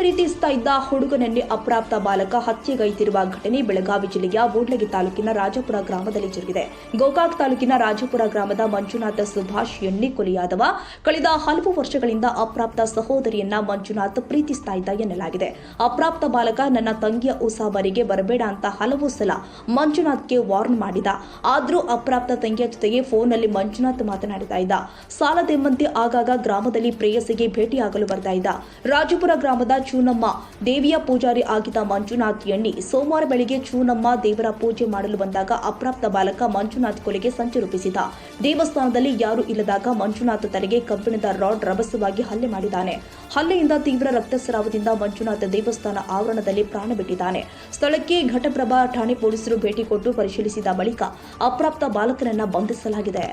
ಪ್ರೀತಿಸ್ತಾ ಇದ್ದ ಹುಡುಗನನ್ನೇ ಅಪ್ರಾಪ್ತ ಬಾಲಕ ಹತ್ಯೆಗೈದಿರುವ ಘಟನೆ ಬೆಳಗಾವಿ ಜಿಲ್ಲೆಯ ಮೂಡ್ಲಗಿ ತಾಲೂಕಿನ ರಾಜಪುರ ಗ್ರಾಮದಲ್ಲಿ ಜರುಗಿದೆ. ಗೋಕಾಕ್ ತಾಲೂಕಿನ ರಾಜಪುರ ಗ್ರಾಮದ ಮಂಜುನಾಥ ಸುಭಾಷ್ ಎಣ್ಣೆ ಕೊಲೆಯಾದವ. ಕಳೆದ ಹಲವು ವರ್ಷಗಳಿಂದ ಅಪ್ರಾಪ್ತ ಸಹೋದರಿಯನ್ನ ಮಂಜುನಾಥ್ ಪ್ರೀತಿಸ್ತಾ ಇದ್ದ ಎನ್ನಲಾಗಿದೆ. ಅಪ್ರಾಪ್ತ ಬಾಲಕ ನನ್ನ ತಂಗಿಯ ಉಸಾಬರಿಗೆ ಬರಬೇಡ ಅಂತ ಹಲವು ಸಲ ಮಂಜುನಾಥ್ಗೆ ವಾರ್ನ್ ಮಾಡಿದ. ಆದರೂ ಅಪ್ರಾಪ್ತ ತಂಗಿಯ ಜೊತೆಗೆ ಫೋನ್ನಲ್ಲಿ ಮಂಜುನಾಥ್ ಮಾತನಾಡ್ತಾ ಇದ್ದ. ಸಾಲದೆಂಬಂತೆ ಆಗಾಗ ಗ್ರಾಮದಲ್ಲಿ ಪ್ರೇಯಸಿಗೆ ಭೇಟಿಯಾಗಲು ಬರ್ತಾ ಇದ್ದ. ರಾಜಪುರ ಗ್ರಾಮದ ಚೂನಮ್ಮ, ದೇವಿಯ ಪೂಜಾರಿ ಆಗಿದ್ದ ಮಂಜುನಾಥ್ ಎಣ್ಣಿ ಸೋಮವಾರ ಬೆಳಿಗ್ಗೆ ಚೂನಮ್ಮ ದೇವರ ಪೂಜೆ ಮಾಡಲು ಬಂದಾಗ ಅಪ್ರಾಪ್ತ ಬಾಲಕ ಮಂಜುನಾಥ್ ಕೊಲೆಗೆ ಸಂಚು ರೂಪಿಸಿದ. ದೇವಸ್ಥಾನದಲ್ಲಿ ಯಾರೂ ಇಲ್ಲದಾಗ ಮಂಜುನಾಥ್ ತಲೆಗೆ ಕಬ್ಬಿಣದ ರಾಡ್ ರಭಸವಾಗಿ ಹಲ್ಲೆ ಮಾಡಿದ್ದಾನೆ. ಹಲ್ಲೆಯಿಂದ ತೀವ್ರ ರಕ್ತಸ್ರಾವದಿಂದ ಮಂಜುನಾಥ್ ದೇವಸ್ಥಾನ ಆವರಣದಲ್ಲಿ ಪ್ರಾಣ ಬಿಟ್ಟಿದ್ದಾನೆ. ಸ್ಥಳಕ್ಕೆ ಘಟಪ್ರಭಾ ಠಾಣೆ ಪೊಲೀಸರು ಭೇಟಿ ಕೊಟ್ಟು ಪರಿಶೀಲಿಸಿದ ಬಳಿಕ ಅಪ್ರಾಪ್ತ ಬಾಲಕನನ್ನ ಬಂಧಿಸಲಾಗಿದೆ.